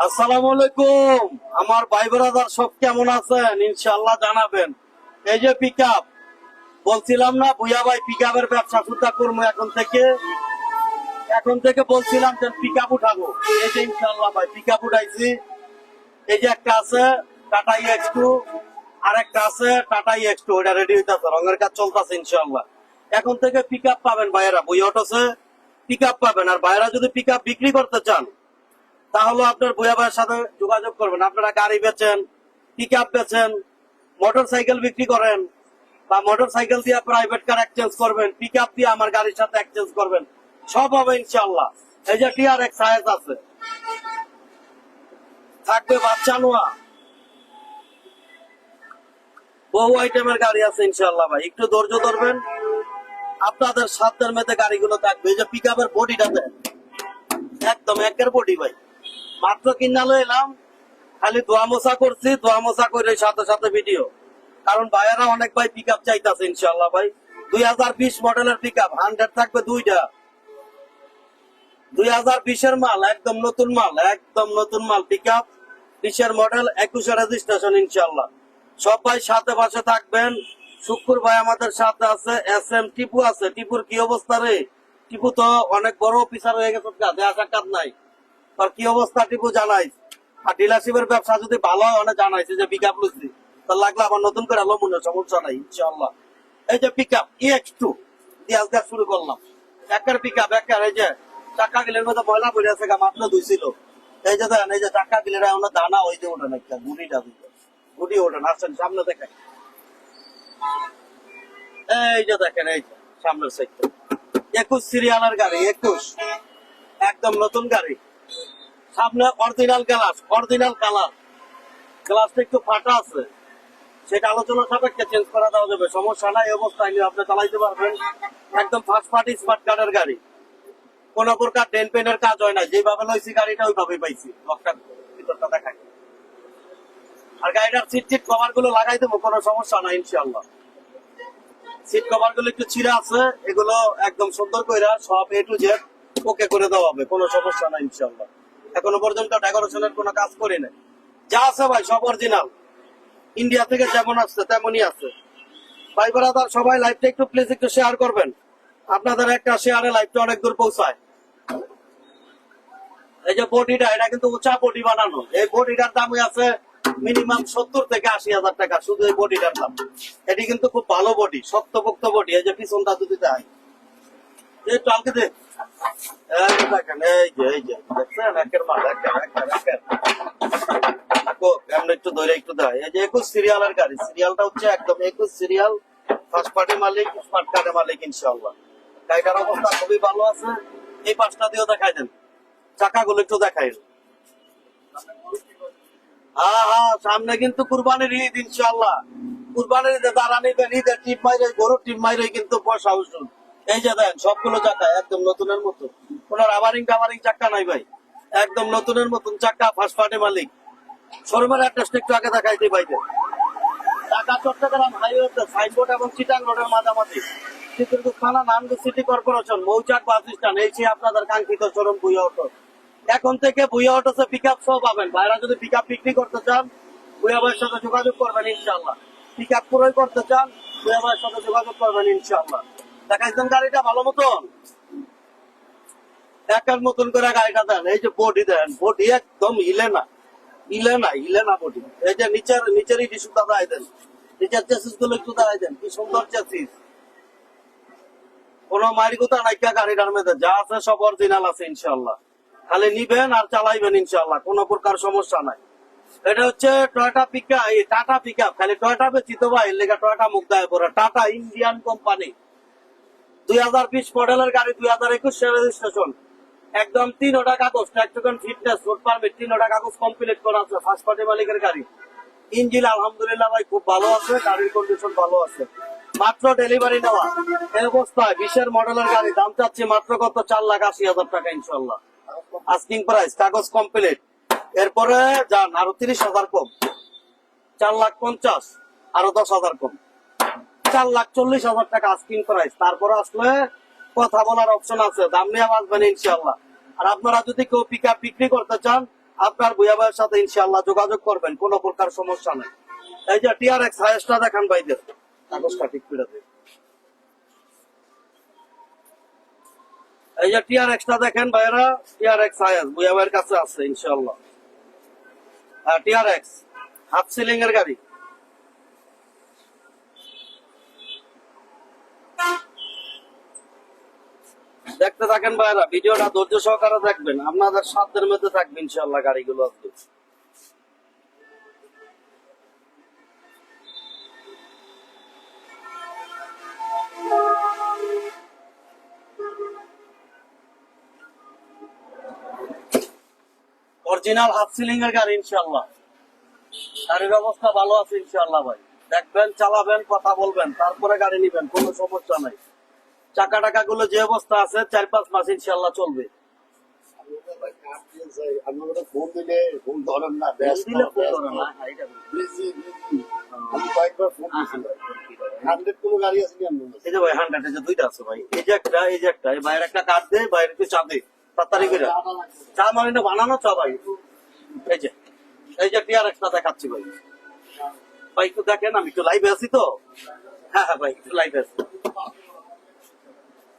আসসালামু আলাইকুম। আমার ভাই ব্রাদার সব কেমন আছেন? ইনশাআল্লাহ জানাবেন। এই যে পিক বলছিলাম না ভুয়া ভাই পিক আপের ব্যবসা সুদ্ধা করব এখন থেকে। এখন থেকে বলছিলাম যে পিক আপ উঠাবো। এই যে ইনশাআল্লাহ ভাই পিক আপ উঠাইছি। এই যে একটা আছে টাটা এক্স টু আছে টাটা টু রেডি হইতেছে, রঙের কাজ চলতেছে ইনশাআল্লাহ। এখন থেকে পিক আপ পাবেন ভাইয়েরা বই অটোসে পিক আপ পাবেন। আর ভাইয়েরা যদি পিক আপ বিক্রি করতে চান তাহলে আপনার বইয়া ভাইয়ের সাথে যোগাযোগ করবেন। আপনারা গাড়ি বেচেন পিক আপ বেচেন মোটর সাইকেল বিক্রি করেন বা মোটর সাইকেল দিয়ে প্রাইভেট কার এক্সচেঞ্জ করবেন পিক আপ দিয়ে আমার গাড়ির সাথে এক্সচেঞ্জ করবেন। সব হবে ইনশাল্লাহ এই যে টিআর এক্স সাইজ আছে। থাকবে বাচ্চা নোয়া। বহু আইটেমের গাড়ি আছে ইনশাল্লাহ ভাই। একটু ধৈর্য ধরবেন। আপনাদের সাধ্যের মেতে গাড়িগুলো থাকবে। এই যে পিক আপের বডিটা দেন। একদম একের বডি ভাই। মাত্র কিনালো এলাম, খালি দোয়া মোছা করছি, দোয়া মোছা করে সাথে সাথে ভিডিও। কারণ ভাইয়েরা অনেক ভাই পিক আপ চাইতেছে ইনশাল্লাহ ভাই। দুই হাজার বিশ মডেলের পিক আপ হান্ড্রেড থাকবে দুইটা। দুই হাজার বিশের মাল, একদম নতুন মাল, একদম নতুন মাল পিক আপ বিশের মডেল, একুশে রেজিস্ট্রেশন ইনশাল্লাহ সব ভাই সাথে পাশে থাকবেন। শুক্র ভাই আমাদের সাথে আছে এস এম টিপু আছে। টিপুর কি অবস্থা রে? টিপু তো অনেক বড় অফিসার হয়ে গেছে, দেয়া সাক্ষাৎ নাই। আর কি অবস্থা টিপু জানাই? আর ডিলারশিপের ব্যবসা যদি ভালো হয়, অনেক জানাইছে যে পিক আপ লুচি তার লাগলে আবার নতুন করে আলো মনে সমস্যা নাই ইনশাল্লাহ এই যে পিক আপ টু দিয়ে শুরু করলাম। একের পিক আপ একের, এই যে গিলের মধ্যে ময়লা পড়ে আছে মাত্র ধুইছিল এই যে এই যে গিলের আমরা দানা ওই যে ওঠেন একটা দিতে গুড়ি ওঠেন আসছেন সামনে দেখেন। এই যে দেখেন, এই সামনের সাইডটা একুশ সিরিয়ালের গাড়ি, একুশ। একদম নতুন গাড়ি। সামনে অরিজিনাল গ্লাস অরিজিনাল কালার গ্লাসটা একটু ফাটা আছে। সেটা আলোচনা সাপেক্ষে চেঞ্জ করা দেওয়া যাবে। সমস্যা নাই অবস্থায় আপনি চালাইতে পারবেন। একদম ফার্স্ট পার্টি স্মার্ট কার্ডের গাড়ি। কোন প্রকার ডেন পেনের কাজ হয় না। যেভাবে লইছি গাড়িটা, ওইভাবেই পাইছি। লকটা ভিতরটা দেখাই। আর গাড়িটার সিট চিট কভারগুলো লাগাই দেবো, কোনো সমস্যা নাই ইনশাল্লাহ সিট কভারগুলো একটু ছিঁড়া আছে। এগুলো একদম সুন্দর করে সব এ টু জেড ওকে করে দেওয়া হবে। কোনো সমস্যা নাই ইনশাল্লাহ এখনও পর্যন্ত ডেকোরেশনের কোনো কাজ করি নাই। যা আছে ভাই, সব অরিজিনাল ইন্ডিয়া থেকে যেমন আসছে, তেমনই আছে। ভাই ব্রাদার সবাই লাইভটা একটু প্লিজ একটু শেয়ার করবেন। আপনাদের একটা শেয়ারে লাইভটা অনেক দূর পৌঁছায়। এই যে বডিটা, এটা কিন্তু উঁচা বডি বানানো। এই বডিটার দামই আছে মিনিমাম সত্তর থেকে আশি হাজার টাকা, শুধু এই বডিটার দাম। এটি কিন্তু খুব ভালো বডি, শক্তপোক্ত বডি। এই যে পিছনটা যদি দেয় সামনে কিন্তু কুরবানির ঈদ ইনশাল্লাহ কুরবানির ঈদে দাঁড়ানি, ঈদের টিপ মাইরে, গরুর টিপ মাইরে কিন্তু পয়সা উসুল এই যে দেন, সবগুলো চাকা একদম নতুনের মতো। কোন রাবারিং টাবারিং চাক্কা নাই ভাই। একদম নতুনের মতন চাক্কা ফার্স্ট পার্টি মালিক। শোরুমের অ্যাড্রেসটা একটু আগে দেখাইতে পাইতে ঢাকা, চট্টগ্রাম সাইনবোর্ড এবং চিটাং রোডের মাঝামাঝি। থানা city corporation Mouchak bus stand এই আপনাদের কাঙ্ক্ষিত শোরুম ভুইয়া অটো এখন থেকে ভুইয়া অটোসে পিক আপ সহ পাবেন। ভাইরা যদি পিক আপ বিক্রি করতে চান, ভুইয়া ভাইয়ের সাথে যোগাযোগ করবেন ইনশাল্লাহ পিক আপ করতে চান, ভুইয়া ভাইয়ের সাথে যোগাযোগ করবেন ইনশাল্লাহ দেখাইছেন গাড়িটা ভালো মতন? একার মতন করে গাড়িটা দেন। এই যে বডি দেন। বডি একদম হিলে না। হিলে না হিলে না বডি এই যে নিচের দাঁড়াই দেন। নিচের চেসিসগুলো একটু দাঁড়াই দেন। কি সুন্দর চেসিস কোনো মারিগুতা নাইকা গাড়িটার যা আছে সব অরিজিনাল আছে ইনশাল্লাহ খালি নিবেন আর চালাইবেন ইনশাল্লাহ কোনো প্রকার সমস্যা নাই। এটা হচ্ছে টয়টা পিকা টাটা পিক খালি টয়টা বেচি তো ভাই লেখা টয়টা মুখ দেয় পরে। টাটা ইন্ডিয়ান কোম্পানি দুই হাজার বিশ মডেলের গাড়ি দুই হাজার একুশ রেজিস্ট্রেশন একদম তিন ওটা কাগজ ফিটনেস পারমিট তিন ওটা কাগজ কমপ্লিট করা আছে ফার্স্ট পার্টি মালিকের গাড়ি। ইঞ্জিন আলহামদুলিল্লাহ ভাই খুব ভালো আছে, গাড়ির কন্ডিশন ভালো আছে। মাত্র ডেলিভারি নেওয়া। এই অবস্থায় বিশের মডেলের গাড়ি, দাম চাচ্ছি মাত্র কত? চার লাখ আশি হাজার টাকা ইনশাল্লাহ আস্কিং প্রাইস কাগজ কমপ্লিট এরপরে যান, আরও তিরিশ হাজার কম। চার লাখ পঞ্চাশ, আরও দশ হাজার কম। চার লাখ চল্লিশ হাজার টাকা আস্কিং প্রাইস তারপরে আসলে কথা বলার অপশন আছে। দাম নিয়ে বাঁচবেন ইনশাল্লাহ আর আপনারা যদি কেউ পিক বিক্রি করতে চান, আপনার বুয়া ভাইয়ের সাথে ইনশাআল্লাহ যোগাযোগ করবেন। কোনো প্রকার সমস্যা নেই। এই যে টিআরএক্স হাইস্টটা দেখান ভাইদের। কাগজটা ঠিক করে দেন। এই যে টিআরএক্সটা দেখেন ভাইয়েরা টিআরএক্স হাইস বুয়া ভাইয়ের কাছে আছে ইনশাল্লাহ হ্যাঁ টিআরএক্স হাফ সিলিং এর গাড়ি। দেখতে থাকেন ভাইরা, ভিডিওটা ধৈর্য সহকারে দেখবেন। আপনাদের সাধ্যের মধ্যে থাকবে ইনশাল্লাহ গাড়িগুলো আজকে অরিজিনাল হাফ সিলিং এর গাড়ি ইনশাল্লাহ গাড়ির অবস্থা ভালো আছে ইনশাল্লাহ ভাই। দেখবেন চালাবেন কথা বলবেন তারপরে গাড়ি নিবেন কোনো সমস্যা নাই। চাকা টাকা গুলো যে অবস্থা আছে চার পাঁচ মাস ইনশাল্লাহ চলবে চা মানে বানানো চা ভাই। এই যে এই যে টিয়ার একটা দেখাচ্ছি ভাই। ভাই, একটু দেখেন, আমি একটু লাইভে আছি তো। হ্যাঁ হ্যাঁ ভাই, একটু লাইভে আছি।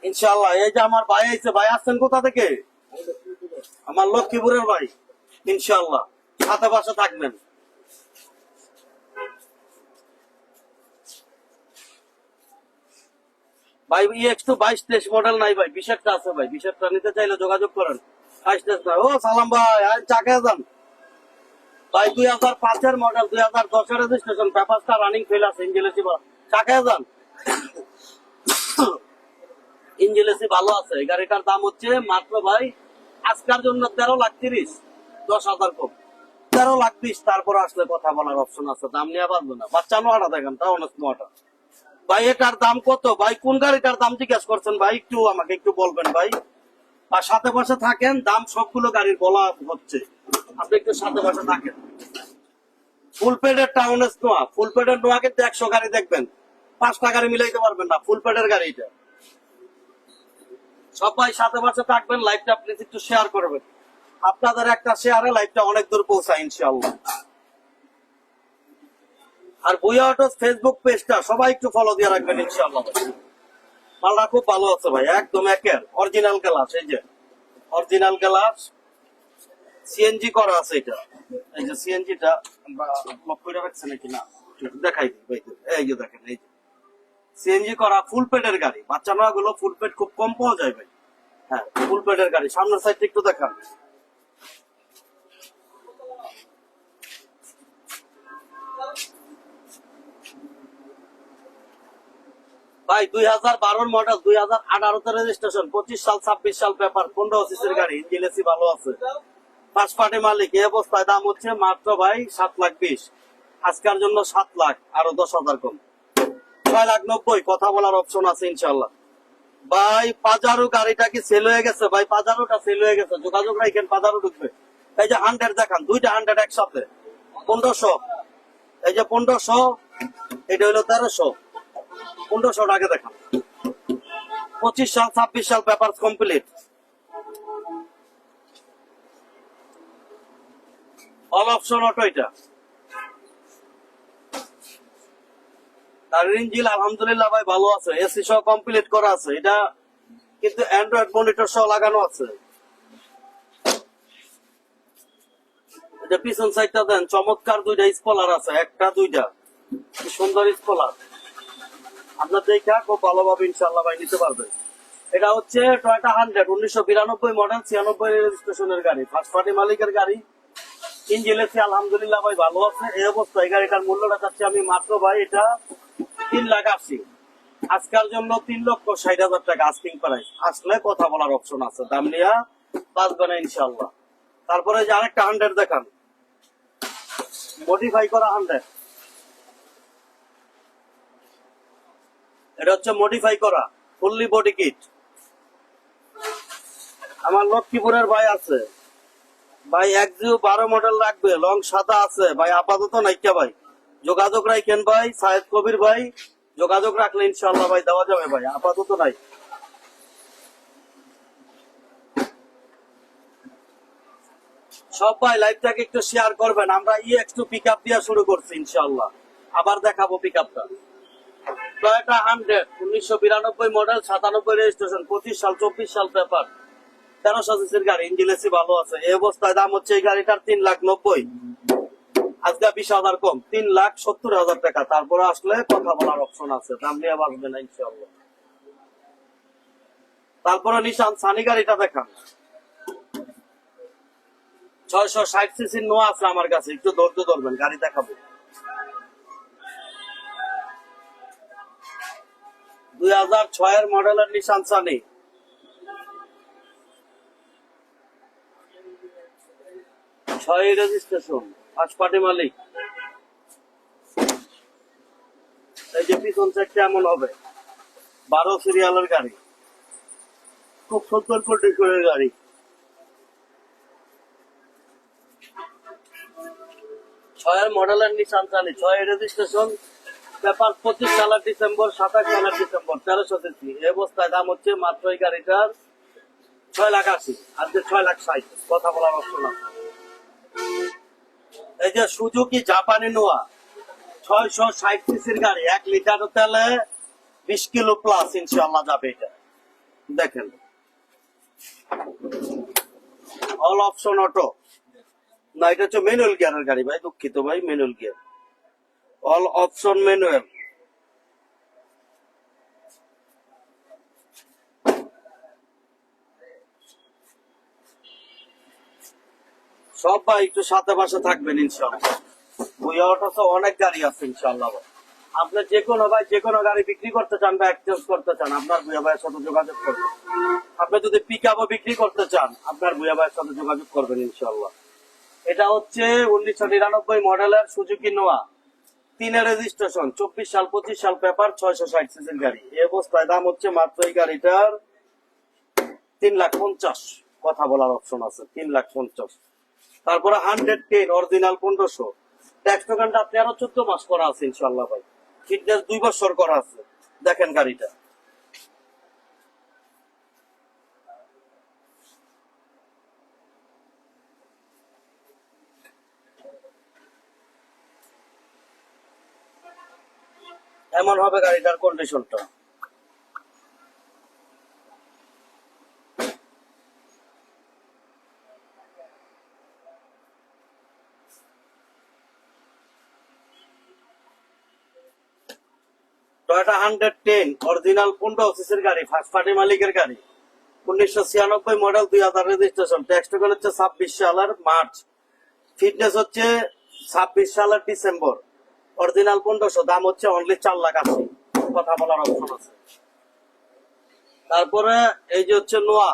ইনশাল্লাহ এই যে আমার ভাই ভাই, আসছেন কোথা থেকে? আমার লক্ষ্মীপুরের ভাই ইনশাল্লাহ সাথে পাশে থাকবেন। ভাই বাইশ তেইশ মডেল নাই ভাই বিশেষটা আছে ভাই বিশেষটা নিতে চাইলে যোগাযোগ করেন। বাইশ তেইশ, ও সালাম ভাই চাকে যান। ভাই, দুই হাজার পাঁচের মডেল দুই হাজার দশের রেজিস্ট্রেশন পেপারটা রানিং ফেল আছে ইঞ্জিলেসি যান ইঞ্জিলেসি ভালো আছে। গাড়িটার দাম হচ্ছে মাত্র ভাই, আজকের জন্য তেরো লাখ তিরিশ, দশ হাজার কম। তেরো লাখ বিশ, তারপর আসলে কথা বলার অপশন আছে, দাম নিয়ে বাঁচবে না। বাচ্চা নোয়াটা দেখেন, তাও অনেক নোয়াটা ভাই, এটার দাম কত? ভাই, কোন গাড়িটার দাম জিজ্ঞেস করছেন ভাই? একটু আমাকে একটু বলবেন ভাই। আর সাথে পাশে থাকেন, দাম সবগুলো গাড়ির বলা হচ্ছে। আপনি টাউনেস নোয়া নোয়া কিন্তু একশো গাড়ি দেখবেন। পাঁচটা গাড়ি মিলাইতে পারবেন না সবাই সাথে পাশে থাকবেন একটু শেয়ার করবেন। আপনাদের একটা শেয়ারে লাইভটা অনেক দূর পৌঁছায় ইনশাআল্লাহ। আর বুয়া অটোস ফেসবুক পেজটা সবাই একটু ফলো দিয়ে রাখবেন ইনশাআল্লাহ। ভাই। মালটা খুব ভালো আছে ভাই, একদম একের। অরিজিনাল গ্লাস এই যে। অরিজিনাল গ্লাস সিএনজি করা আছে এটা। এই যে সিএনজিটা লক করে রাখছে নাকি? না দেখাই ভাই, এই যে দেখেন, এই যে। সিএনজি করা ফুল পেটের গাড়ি, বাচ্চা নোয়া গুলো ফুল পেট খুব কম পাওয়া যায়, ভাই। হ্যাঁ ফুল পেটের গাড়ি, সামনের সাইডটা একটু দেখান। ভাই, দুই হাজার বারোর মডেল দুই হাজার আঠারোতে রেজিস্ট্রেশন পঁচিশ সাল, ছাব্বিশ সাল পেপার, পনেরো সিসির গাড়ি, ইঞ্জিন এসি ভালো আছে। পাঁচ পার্টি মালিক এই অবস্থায় দাম হচ্ছে মাত্র ভাই সাত লাখ বিশ। আজকের জন্য সাত লাখ, আরও দশ হাজার কম। ছয় লাখ নব্বই, কথা বলার অপশন আছে ইনশাল্লাহ ভাই, পাজারো গাড়িটা কি সেল হয়ে গেছে? ভাই, পাজারোটা সেল হয়ে গেছে। যোগাযোগ রাখেন, পাজারো ঢুকবে। এই যে হান্ড্রেড দেখান, দুইটা হান্ড্রেড একসাথে। পনেরোশো। এই যে পনেরোশো, এটা হলো তেরোশো। পনেরোশো টাকা দেখান। পঁচিশ সাল, ছাব্বিশ সাল paper complete all option auto এটা। আর ইঞ্জিল আলহামদুলিল্লাহ ভাই ভালো আছে। এসি সহ কমপ্লিট করা আছে। এটা কিন্তু অ্যান্ড্রয়েড মনিটর সহ লাগানো আছে। এটা পিছন সাইডটা দেন। চমৎকার দুইটা স্কলার আছে। একটা, দুইটা। সুন্দর স্পলার আপনার দেখা খুব ভালোভাবে ইনশাল্লাহ ভাই নিতে পারবেন। এটা হচ্ছে টয়টা হান্ড্রেড উনিশশো বিরানব্বই মডেল ছিয়ানব্বই রেজিস্ট্রেশনের গাড়ি। ফার্স্ট পার্টি মালিকের গাড়ি। আলহামদুলিল্লাহ ভাই ভালো আছে, এই গাড়িটার মূল্যটা চাচ্ছি আমি মাত্র ভাই এটা তিন লাখ জন্য তিন লক্ষ ষাট হাজার টাকা আস্কিং প্রাইস আসলে কথা বলার অপশন আছে। দাম নিয়া বাঁচবে না ইনশাল্লাহ তারপরে যে আরেকটা হান্ড্রেড দেখান। মডিফাই করা হান্ড্রেড এটা হচ্ছে মডিফাই করা। ফুললি বডি কিট আমার লক্ষ্মীপুরের ভাই আছে। ভাই, এক জিও বারো মডেল লাগবে। লং সাদা আছে। ভাই, আপাতত নাইকা ভাই। যোগাযোগ রাখেন ভাই সাহেদ কবির ভাই। যোগাযোগ রাখলে ইনশাল্লাহ ভাই, দেওয়া যাবে ভাই। আপাতত নাই। সবাই লাইভটাকে একটু শেয়ার করবেন। আমরা ই একটু পিক আপ দিয়ে শুরু করছি ইনশাল্লাহ আবার দেখাবো পিক আপটা টয়োটা হান্ড্রেড উনিশশো বিরানব্বই মডেল সাতানব্বই রেজিস্ট্রেশন পঁচিশ সাল, চব্বিশ সাল পেপার তেরোশো তারপরে না নিশান সানি গাড়িটা দেখান। ছয়শো ষাট সিসির নোয়া আছে আমার কাছে, একটু ধৈর্য ধরবেন, গাড়ি দেখাবো। দুই হাজার ছয়ের মডেলের নিশান সানি ছয় রেজিস্ট্রেশন পাঁচ পার্টি মালিক। এই যে পিছন সাইডটা এমন হবে। বারো সিরিয়ালের গাড়ি। খুব সুন্দর কন্ডিশনের গাড়ি। ছয়ের মডেলের নিশান চালি। ছয় রেজিস্ট্রেশন পেপার পঁচিশ সালের ডিসেম্বর, সাতাশ সালের ডিসেম্বর, তেরোশো তেত্রি এই অবস্থায় দাম হচ্ছে মাত্র এই গাড়িটার ছয় লাখ আশি। আজকে ছয় লাখ ষাট, কথা বলার অপশন আছে। এই যে সুজুকি জাপানি নোয়া, ছয়শো ষাট সিসির গাড়ি, এক লিটার তেলে বিশ কিলো প্লাস ইনশাল্লাহ যাবে এটা। দেখেন। অল অপশন অটো না, এটা হচ্ছে ম্যানুয়াল গিয়ারের গাড়ি ভাই, দুঃখিত ভাই manual gear all option manual সব ভাই একটু সাথে পাশে থাকবেন ইনশাল্লাহ অনেক গাড়ি আছে ইনশাল্লাহ আপনি যে কোনো ভাই, যে কোনো গাড়ি বিক্রি করতে চান বা এক্সচেঞ্জ করতে চান, আপনার ভুয়া ভাইয়ের সাথে যোগাযোগ করবেন। আপনি যদি পিক বিক্রি করতে চান, আপনার ভুয়া ভাইয়ের সাথে যোগাযোগ করবেন ইনশাল্লাহ এটা হচ্ছে উনিশশো নিরানব্বই মডেলের সুজুকি নোয়া। তিনের রেজিস্ট্রেশন চব্বিশ সাল, পঁচিশ সাল পেপার ছয়শো ষাট সিসির গাড়ি। এই অবস্থায় দাম হচ্ছে মাত্র এই গাড়িটার তিন লাখ পঞ্চাশ। কথা বলার অপশন আছে, তিন লাখ পঞ্চাশ। তারপরে হান্ড্রেড টেন অরিজিনাল পনেরোশো। ট্যাক্স টোকেনটা তেরো চোদ্দ মাস করা আছে ইনশাল্লাহ ভাই। ফিটনেস দুই বছর করা আছে। দেখেন গাড়িটা। এমন হবে গাড়িটার কন্ডিশনটা টয়োটা হান্ড্রেড টেন, অরিজিনাল সিসির গাড়ি ফার্স্ট পার্টি মালিকের গাড়ি। উনিশশো ছিয়ানব্বই মডেল দুই হাজার রেজিস্ট্রেশন হচ্ছে ছাব্বিশ সালের মার্চ। ফিটনেস হচ্ছে ছাব্বিশ সালের ডিসেম্বর। অরিজিনাল দাম হচ্ছে অনলি চার লাখ আশি। কথা বলার অপশন আছে। তারপরে এই যে হচ্ছে নোয়া।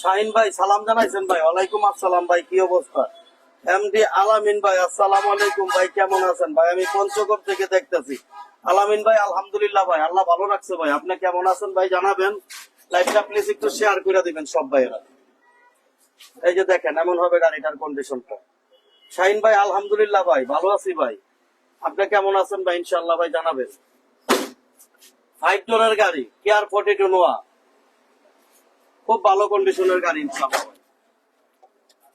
শাহিন ভাই, সালাম জানাইছেন ভাই। ওয়ালাইকুম আসসালাম ভাই, কি অবস্থা? এমডি আলামিন ভাই, আসসালাম আলাইকুম ভাই, কেমন আছেন? ভাই, আমি পঞ্চগড় থেকে দেখতেছি। আলামিন ভাই, আলহামদুলিল্লাহ ভাই, আল্লাহ ভালো রাখছে ভাই। আপনি কেমন আছেন ভাই, জানাবেন? লাইভটা প্লিজ একটু শেয়ার করে দিবেন সব ভাইয়েরা। এই যে দেখেন, এমন হবে গাড়িটার কন্ডিশনটা শাহিন ভাই, আলহামদুলিল্লাহ ভাই, ভালো আছি ভাই। আপনি কেমন আছেন ভাই? ইনশাল্লাহ ভাই, জানাবেন। ফাইভ ডোরের গাড়ি কেয়ার ফোর্টি টু নোয়া খুব ভালো কন্ডিশনের গাড়ি ইনশাল্লাহ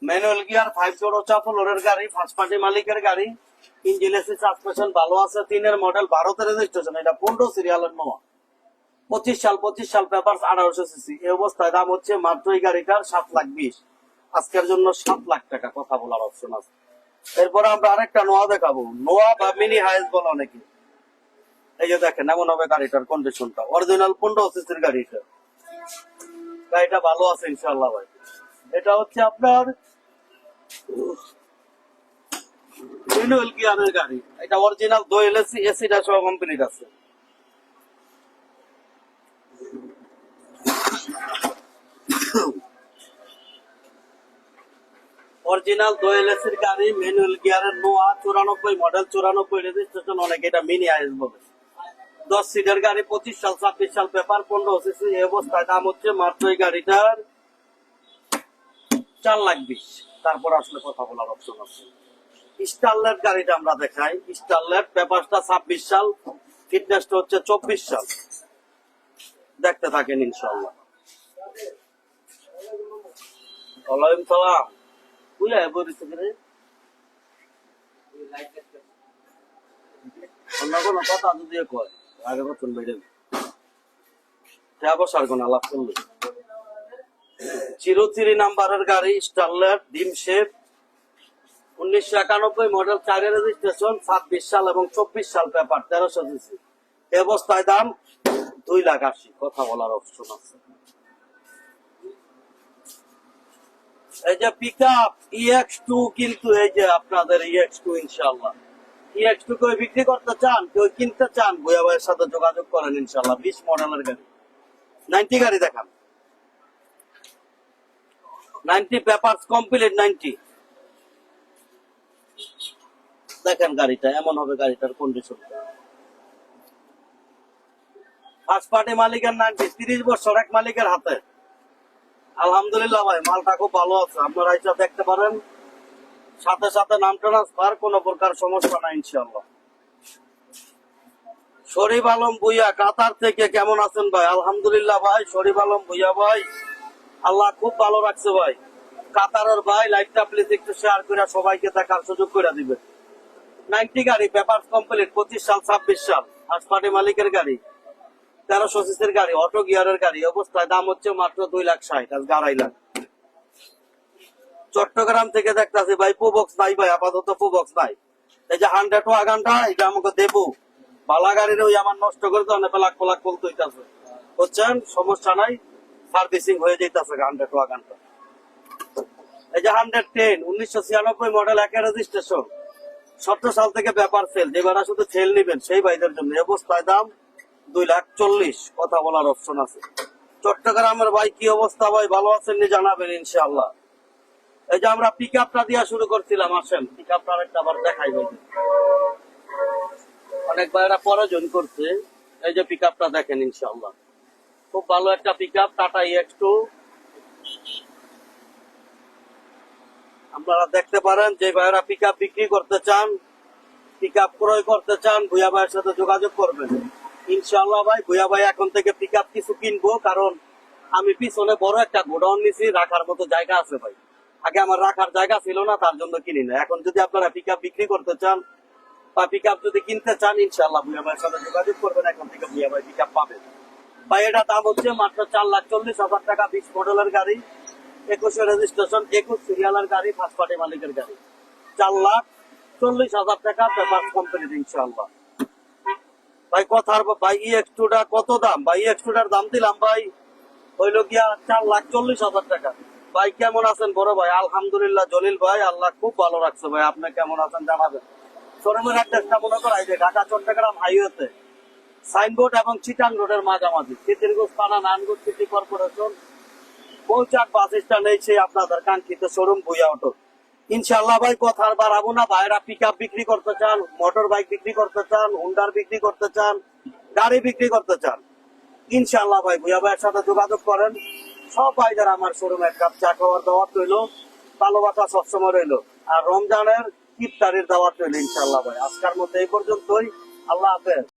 ম্যানুয়াল গিয়ার ফাইভ ডোর ওচা ফ্লোরের গাড়ি ফার্স্ট পার্টি মালিকের গাড়ি ইঞ্জিন এসি সাসপেনশন ভালো আছে, তিনের মডেল ভারতের রেজিস্ট্রেশন এটা পনেরো সিরিয়ালের নোয়া পঁচিশ সাল পঁচিশ সাল পেপার আঠারোশো সিসি এই অবস্থায় দাম হচ্ছে মাত্র এই গাড়িটার সাত লাখ বিশ। আজকের জন্য সাত লাখ টাকা, কথা বলার অপশন আছে। এরপরে আমরা আরেকটা নোয়া দেখাবো। নোয়া বা মিনি হাইস বলে অনেকে। এই যে দেখেন, এমন হবে গাড়িটার কন্ডিশনটা অরিজিনাল পনেরো সিসির গাড়িটা। গাড়িটা ভালো আছে ইনশাল্লাহ ভাই। এটা হচ্ছে আপনার রিনুয়েল গিয়ারের গাড়ি? এটা অরিজিনাল দোয়েল এসি এসিটা সহ কমপ্লিট আছে। অরিজিনাল দোয়েল এসির গাড়ি ম্যানুয়াল গিয়ারের নোয়া চুরানব্বই মডেল চুরানব্বই রেজিস্ট্রেশন অনেক এটা মিনি আইস বলে। দশ সিটের গাড়ি পঁচিশ সাল ছাব্বিশ সাল পেপার পনেরো সিসি এই অবস্থায় দাম হচ্ছে মাত্র এই গাড়িটার চার লাখ বিশ। তারপর আসলে কথা বলার অপশন আছে। স্টারলেট গাড়িটা আমরা দেখাই। স্টারলেট পেপারটা ছাব্বিশ সাল ফিটনেসটা হচ্ছে চব্বিশ সাল। দেখতে থাকেন ইনশাল্লাহ ওয়ালাইকুম সালাম। বুঝলে বলিস রে? অন্য কোনো কথা যদি কয় আগে মতন বেড়ে বসার কোন আলাপ করলে। চিরচিরি নাম্বারের গাড়ি শেপ। উনিশশো মডেল চারের রেজিস্ট্রেশন, ছাব্বিশ সাল এবং চব্বিশ সাল পেপার, তেরোশো অবস্থায় দাম দুই লাখ আশি, কথা বলার অপশন আছে। এই যে পিক আপ ইএক্স টু কিন্তু এই যে আপনাদের ইএক্স টু ইনশাল্লাহ ইএক্স টু কেউ বিক্রি করতে চান কেউ কিনতে চান, ভুয়া ভাইয়ের সাথে যোগাযোগ করেন ইনশাল্লাহ বিশ মডেলের গাড়ি। নাইনটি গাড়ি দেখান। নাইনটি পেপার কমপ্লিট নাইনটি দেখেন গাড়িটা, এমন হবে গাড়িটার কন্ডিশন ফার্স্ট পার্টি মালিকের নাইনটি তিরিশ বছর এক মালিকের হাতে। আলহামদুলিল্লাহ ভাই, মালটা খুব ভালো আছে। আপনারা এটা দেখতে পারেন। সাথে সাথে নাম ট্রান্সফার কোনো প্রকার সমস্যা নাই ইনশাল্লাহ শরীফ আলম ভুইয়া, কাতার থেকে কেমন আছেন ভাই? আলহামদুলিল্লাহ ভাই, শরীফ আলম ভুইয়া ভাই। আল্লাহ খুব ভালো রাখছে ভাই। কাতারের ভাই লাইভটা প্লিজ একটু শেয়ার করে সবাইকে দেখার সুযোগ করে দিবে নাইনটি গাড়ি পেপার কমপ্লিট পঁচিশ সাল, ছাব্বিশ সাল। পার্টি মালিকের গাড়ি, তেরোশো সিসির গাড়ি অটো গিয়ারের গাড়ি। অবস্থায় দাম হচ্ছে মাত্র দুই লাখ ষাট, আজকে আড়াই লাখ। চট্টগ্রাম থেকে দেখতেছি ভাই বক্স নাই ভাই, আপাতত বক্স নাই। এই যে হান্ড্রেড ওয়াগানটা এটা আমাকে দেবো। বালা গাড়ির ওই আমার নষ্ট করে তো অনেক পেলাক পেলাক বলতে হইতাছে। বুঝছেন? সমস্যা নাই। সার্ভিসিং হয়ে যাইতাছে হান্ড্রেড ওয়াগানটা এই যে হান্ড্রেড টেন, উনিশশো ছিয়ানব্বই মডেল একের রেজিস্ট্রেশন সতেরো সাল থেকে ব্যাপার সেল যে ভাড়া শুধু সেল নিবেন, সেই ভাইদের জন্য। অবস্থায় দাম দুই লাখ চল্লিশ, কথা বলার অপশন আছে। চট্টগ্রামের ভাই কি অবস্থা ভাই? ভালো আছেন নি জানাবেন ইনশাআল্লাহ। এই যে আমরা পিক আপটা দিয়া শুরু করছিলাম, আসেন। পিক আপটা আরেকটা আবার দেখাই ভাই। অনেক ভাইরা পরে জয়েন করছে। এই যে পিক আপটা দেখেন ইনশাআল্লাহ। খুব ভালো একটা পিক আপ টাটা ইএক্স আপনারা দেখতে পারেন যে ভাইরা পিক আপ বিক্রি করতে চান পিক আপ ক্রয় করতে চান ভুয়া ভাইয়ের সাথে যোগাযোগ করবেন। ইনশাল্লাহ ভাই ভুয়া ভাই এখন থেকে পিক আপ কিছু কিনবো, কারণ আমি পিছনে বড় একটা গোডাউন নিছি, রাখার মতো জায়গা আছে ভাই। আগে আমার রাখার জায়গা ছিল না, তার জন্য কিনি না এখন যদি আপনারা পিক আপ বিক্রি করতে চান বা পিক আপ যদি কিনতে চান ইনশাল্লাহ ভুয়া ভাইয়ের সাথে যোগাযোগ করবেন, এখন থেকে ভুয়া ভাই পিক আপ পাবেন। ভাই, এটা দাম হচ্ছে মাত্র চার লাখ চল্লিশ হাজার টাকা, বিশ মডেলের গাড়ি, একুশে রেজিস্ট্রেশন একুশ সিরিয়ালের গাড়ি ফার্স্ট পার্টি মালিকের গাড়ি। চার লাখ চল্লিশ হাজার টাকা পেপার কোম্পানি ইনশাল্লাহ ভাই, কথার ভাই এক্সটুটা কত দাম? ভাই ই এক্সটুটার দাম দিলাম, ভাই, হইল গিয়া চার লাখ চল্লিশ হাজার টাকা। ভাই, কেমন আছেন বড় ভাই? আলহামদুলিল্লাহ, জলিল ভাই, আল্লাহ খুব ভালো রাখছে ভাই। আপনি কেমন আছেন জানাবেন। শোরুমের অ্যাড্রেসটা মনে করাই যে ঢাকা, চট্টগ্রাম হাইওয়েতে সাইনবোর্ড এবং চিটাং রোডের মাঝামাঝি। সিটিরগঞ্জ থানা নানগঞ্জ সিটি কর্পোরেশন পৌঁছাক বাস স্ট্যান্ড এই আপনাদের কাঙ্ক্ষিত শোরুম ভুইয়া অটো। ইনশাল্লাহ ভাই, কথা আর বাড়াবো না। ভাইরা পিক বিক্রি করতে চান মোটর বাইক বিক্রি করতে চান হুন্ডার বিক্রি করতে চান, গাড়ি বিক্রি করতে চান ইনশাল্লাহ ভাই ভুইয়া ভাইয়ের সাথে যোগাযোগ করেন। সব ভাইদের আমার শোরুমে এক কাপ চা খাওয়ার দাওয়াত রইল, ভালোবাসা সবসময় রইল। আর রমজানের ইফতারির দাওয়াত রইল ইনশাল্লাহ ভাই। আজকের মধ্যে এই পর্যন্তই। আল্লাহ হাফেজ।